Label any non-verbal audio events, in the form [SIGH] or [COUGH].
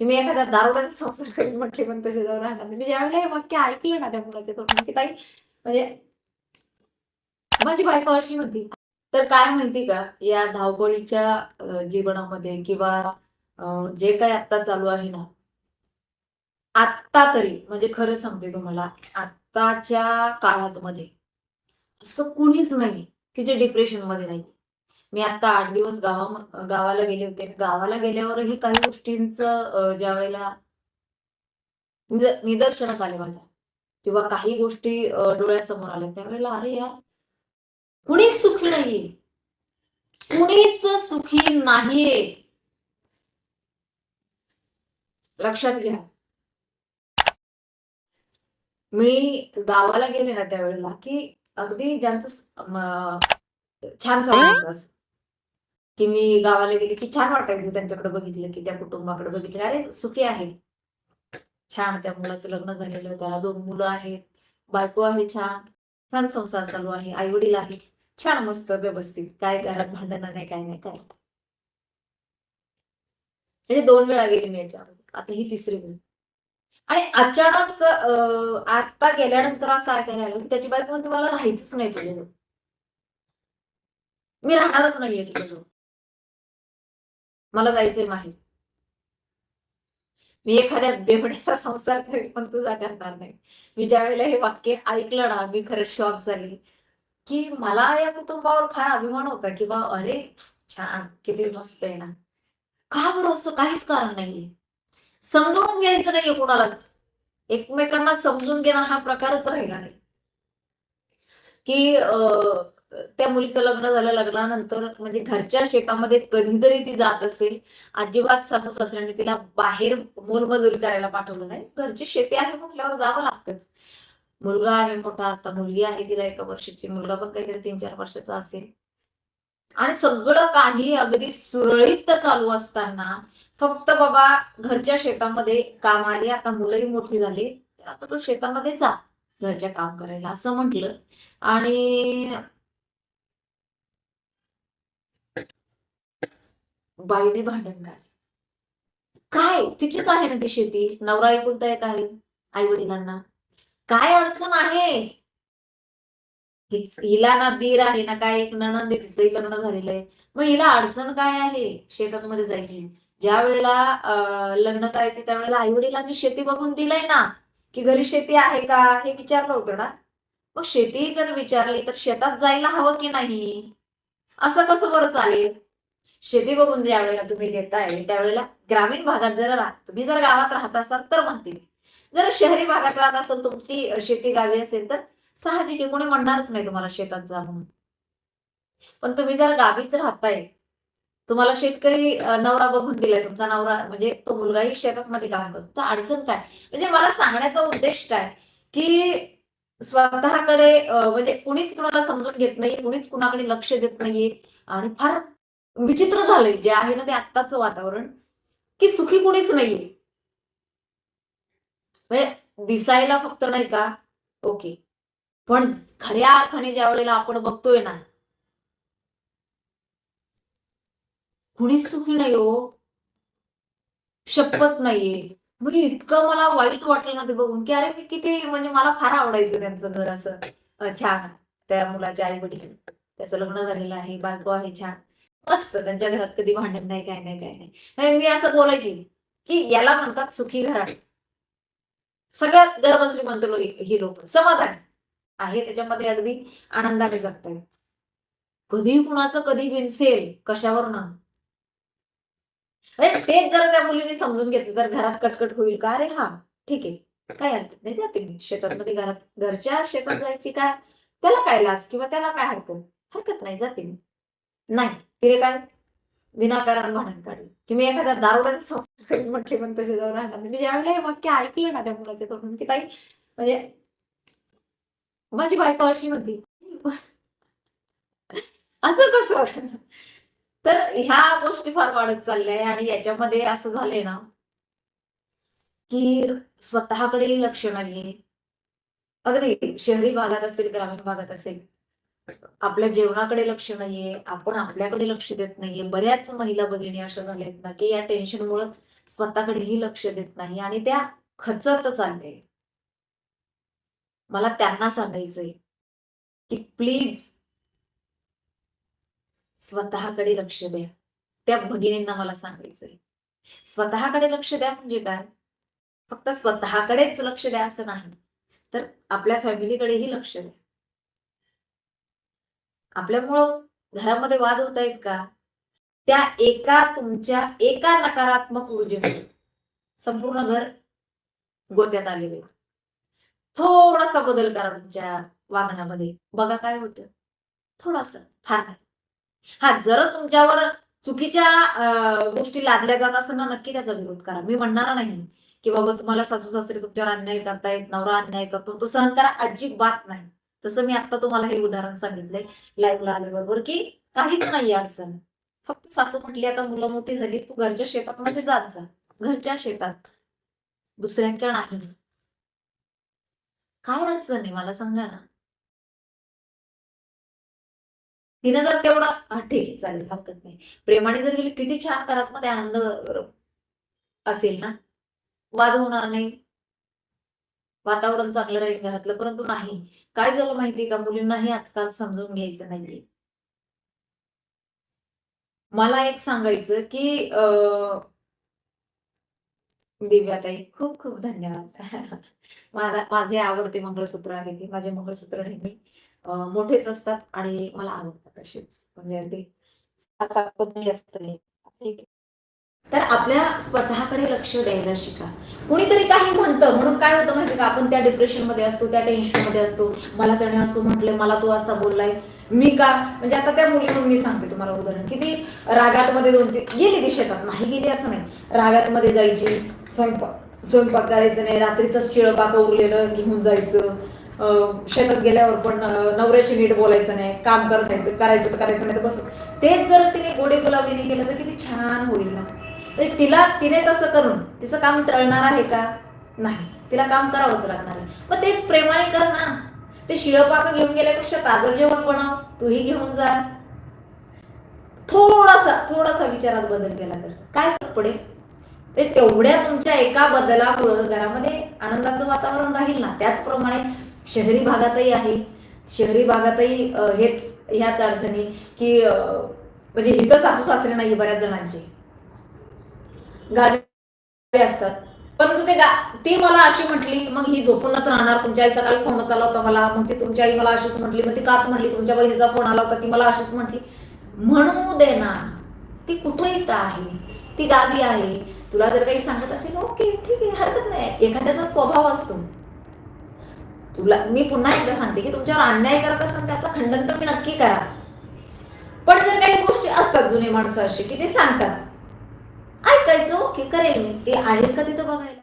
की मी एखाद्या दारोड्याचा संसार करीन म्हटले पण तसे जाऊन राहणार नाही. मी ज्यावेळेला हे वाक्य ऐकलं ना त्या मुलाच्या तोंडून की ताई म्हणजे माझी बायको अशी होती तर काय माहिती का या धावपळीच्या जीवनामध्ये किंवा जे काय आत्ता चालू आहे ना आत्ता तरी म्हणजे खरं सांगते तुम्हाला आत्ताच्या काळात मध्ये असं कुणीच नाही की जे डिप्रेशनमध्ये नाही मी आता आठ दिवस गावा गावाला गेले होते. गावाला गेल्यावरही काही गोष्टींचं ज्या वेळेला निदर्शनात आले माझ्या. किंवा काही गोष्टी डोळ्यासमोर आल्या. त्यावेळेला अरे यार कुणीच सुखी नाहीये. कुणीच सुखी नाहीये. लक्षात घ्या. मी गावाला गेले ना त्यावेळेला की अगदी ज्यांचं छान चालू असं. की मी गावाला गेले की छान वाटायचं त्यांच्याकडे बघितलं की त्या कुटुंबाकडे बघितलं अरे सुखी आहेत. छान त्या मुलाचं लग्न झालेलं त्याला दोन मुलं आहेत बायको आहे छान छान संसार चालू आहे आई वडील आहे छान मस्त व्यवस्थित काय घरात भांडण नाही काय नाही काय म्हणजे दोन वेळा गेली मी याच्यामध्ये आता ही तिसरी वेळ. आणि अचानक आता गेल्यानंतर असं ऐकायला आलं की त्याची बायको म्हणते मला राहायचंच नाही तुझ्याजवळ. मी राहणारच नाहीये तुझ्याजवळ. मला जायचंय माहेर. मी एखाद्या बेबड्याचा संसार करेल पण तुझा करणार नाही. मी ज्या वेळेला हे वाक्य ऐकलं ना मी खरंच शॉक झाली. की मला या कुटुंबावर फार अभिमान होता की बा अरे छान किती मस्त आहे ना. का बरं असं काहीच कारण नाहीये? समजून घ्यायचं नाहीये कोणालाच. एकमेकांना समजून घेणं हा प्रकारच राहिला नाही. की अं, त्या मुलीचं लग्न झालं लग्नानंतर म्हणजे घरच्या शेतामध्ये कधीतरी ती जात असेल. अजिबात सासू सासऱ्यांनी तिला बाहेर मोलमजुरी करायला पाठवलं नाही. घरची शेती आहे म्हटल्यावर जावं लागतंच. मुलगा आहे मोठा आता मुलगी आहे तिला एका वर्षाची. मुलगा पण काहीतरी तीन चार वर्षाचा असेल. आणि सगळं काही अगदी सुरळीत चालू असताना फक्त बाबा घरच्या शेतामध्ये काम आले आता मुलंही मोठी झाली तर आता तो शेतामध्ये जा घरच्या काम करायला असं म्हटलं. आणि बाईने भांडण काय? तिचीच आहे ना ती शेती? नवरा एकुलता एक आहे आई वडिलांना काय अडचण आहे? हिला ना दीर आहे ना काय? एक नणंद तिचंही लग्न झालेलं आहे. मग हिला अडचण काय आहे शेतामध्ये जायची? ज्या वेळेला लग्न करायचे त्यावेळेला आई वडिलांनी शेती बघून दिलंय ना की घरी शेती आहे का? हे विचारलं होतं ना. मग शेती जर विचारली तर शेतात जायला हवं की नाही? असं कसं बरं चालेल? शेती बघून ज्या वेळेला तुम्ही घेताय त्यावेळेला ग्रामीण भागात जर राहत तुम्ही जर गावात राहत असाल तर म्हणते मी जर शहरी भागात राहत असाल तुमची शेती गावी असेल तर साहजिक आहे कोणी म्हणणारच नाही तुम्हाला शेतात जा म्हणून. पण तुम्ही जर गावीच राहताय तुम्हाला शेतकरी नवरा बघून दिलाय तुमचा नवरा म्हणजे तो मुलगाही शेतात मध्ये काम करतो तर अडचण काय? म्हणजे मला सांगण्याचा उद्देश काय? की स्वतःकडे म्हणजे कुणीच कुणाला समजून घेत नाही कुणीच कुणाकडे लक्ष देत नाहीये आणि फार विचित्र झालंय जे आहे ना ते आत्ताचं वातावरण की सुखी कुणीच नाहीये. म्हणजे दिसायला फक्त नाही का? ओके. पण खऱ्या अर्थाने ज्या वेळेला आपण बघतोय ना कुणीच सुखी नाही हो. शपथ नाहीये. म्हणजे इतकं मला वाईट वाटलं ना ते बघून की अरे मी किती म्हणजे मला फार आवडायचं त्यांचं घर असं छान. त्या मुलाच्या आई वडील त्याचं लग्न झालेलं आहे बायको आहे छान. मस्त त्यांच्या घरात कधी भांडण नाही काय नाही काय नाही. म्हणजे मी असं बोलायची की याला म्हणतात सुखी घरात सगळ्यात धर्मश्री म्हणतो लो- ही लोक. समाधान. आहे त्याच्यामध्ये अगदी आनंदाने जगतायत. कधी कुणाचं कधी विनसेल कशावर ना तेच जर त्या मुलीने समजून घेतलं तर घरात कटकट होईल का? अरे हा ठीक आहे. काय हरकत नाही जाते मी. शेतामध्ये घरात घरच्या शेतात जायची काय? त्याला काय लाज किंवा त्याला काय हरकत? हरकत नाही. जाते मी. नाही तिने काय विनाकारण भांडण काढलं. की मी एखाद्या दारोड्याचा संस्कार करीन म्हटले पण तसे जाऊन राहणार नाही. मी ज्यावेळेला हे वाक्य ऐकलं ना त्या मुलाच्या तोंडून की ताई म्हणजे माझी बायको अशी होती. असं कसं? तर ह्या गोष्टी फार वाढत चालल्या आहे आणि याच्यामध्ये असं झालंय ना की स्वतःकडे लक्ष नाहीये. अगदी शहरी भागात असेल ग्रामीण भागात असेल आपल्या जेवणाकडे लक्ष नाहीये आपण आपल्याकडे लक्ष देत नाहीये. बऱ्याच महिला भगिनी अशा झाल्या आहेत ना की या टेन्शनमुळे स्वतःकडेही लक्ष देत नाही आणि त्या खचत चालले. मला त्यांना सांगायचंय की प्लीज स्वतःकडे लक्ष द्या. त्या भगिनींना मला सांगायचंय. स्वतःकडे लक्ष द्या म्हणजे काय? फक्त स्वतःकडेच लक्ष द्या असं नाही. तर आपल्या फॅमिलीकडेही लक्ष द्या. आपल्यामुळं घरामध्ये वाद होत आहेत का? त्या एका तुमच्या एका नकारात्मक ऊर्जेमुळे संपूर्ण घर गोत्यात आलेले थोडासा बदल करा तुमच्या वागण्यामध्ये. बघा काय होतं. थोडासा फार नाही. हा जर तुमच्यावर चुकीच्या गोष्टी लादल्या जात असताना नक्की त्याचा विरोध करा. मी म्हणणार नाही की बाबा तुम्हाला सासू सासरे तुमच्यावर अन्याय करतायत नवरा अन्याय करतो तो सहन करा. अजिबात नाही. जसं मी आता तुम्हाला हे उदाहरण सांगितलंय लाईव्हला आल्याबरोबर की काहीच नाही अडचण. फक्त सासू म्हटली आता मुलं मोठी झाली तू घरच्या शेतात मध्ये जात जा. घरच्या शेतात. दुसऱ्यांच्या नाही. काय अडचण आहे मला सांगा ना. तिनं जर तेवढा ठीक आहे चालेल हरकत नाही. प्रेमाने जर गेली किती छान घरात मध्ये आनंद असेल ना. वाद होणार नाही. वातावरण चांगलं राहील घरातलं परंतु नाही. काय झालं माहितीये का? मुलींनाही आजकाल समजून घ्यायचं नाहीये. मला एक सांगायचं की अं, दिव्याताई खूप खूप धन्यवाद. [LAUGHS] मला माझे आवडते मंगळसूत्र आहे ते. माझे मंगळसूत्र नेहमी मोठेच असतात आणि मला आवडतात असेच म्हणजे अगदी असतं तर आपल्या स्वतःकडे लक्ष द्यायला शिका. कुणीतरी काही म्हणतं म्हणून काय होतं माहिती का? आपण त्या डिप्रेशनमध्ये असतो त्या टेन्शनमध्ये असतो. मला त्याने असं म्हटलंय मला तो असा बोललाय. मी का? म्हणजे आता त्या मुलीहून मी सांगते तुम्हाला उदाहरण. किती रागात मध्ये दोन ती गेली ती शेतात. नाही गेली असं नाही. रागात मध्ये जायची स्वयंपाक स्वयंपाक करायचं नाही. रात्रीचं शिळपाक उरलेलं घेऊन जायचं. शेतात गेल्यावर पण नवऱ्याशी नीट बोलायचं नाही. काम करतायचं करायचं तर करायचं नाही तर बसून तेच जर तिने गोडे गुलाबीने केलं तर किती छान होईल ना. तर तिला तिने तसं करून तिचं काम टळणार आहे का? नाही. तिला काम करावंच लागणार आहे. मग तेच प्रेमाने कर ना. ते शिळपाक घेऊन गेल्यापेक्षा ताजं जेवण बनव. तूही घेऊन जा. थोडासा थोडासा विचारात बदल केला तर. काय फरक पडेल? ते तेवढ्या तुमच्या एका बदलामुळं घरामध्ये आनंदाचं वातावरण राहील ना. त्याचप्रमाणे शहरी भागातही आहे. शहरी भागातही हेच ह्याच अडचणी की म्हणजे हिथं सासू सासरे नाही बऱ्याच जणांचे. गावी असतात. परंतु ते गा ती मला अशी म्हटली मग ही झोपूनच राहणार. तुमच्या आईचा काल फोनच आला होता मला. मग ती तुमच्या आई मला अशीच म्हटली. मग ती काच म्हटली. तुमच्या बहिणीचा फोन आला होता. ती मला अशीच म्हटली. म्हणू दे ना. ती कुठं इथं आहे? ती गावी आहे. तुला जर काही सांगत असेल ओके ठीक आहे हरकत नाही. एखाद्याचा स्वभाव असतो. तुला मी पुन्हा एकदा सांगते की तुमच्यावर अन्याय करत असाल त्याचं खंडन तर नक्की करा. पण जर काही गोष्टी असतात जुने माणसं अशी की ते सांगतात ऐकायचं ओके करेल मी. ते आहेत का तिथं बघायला?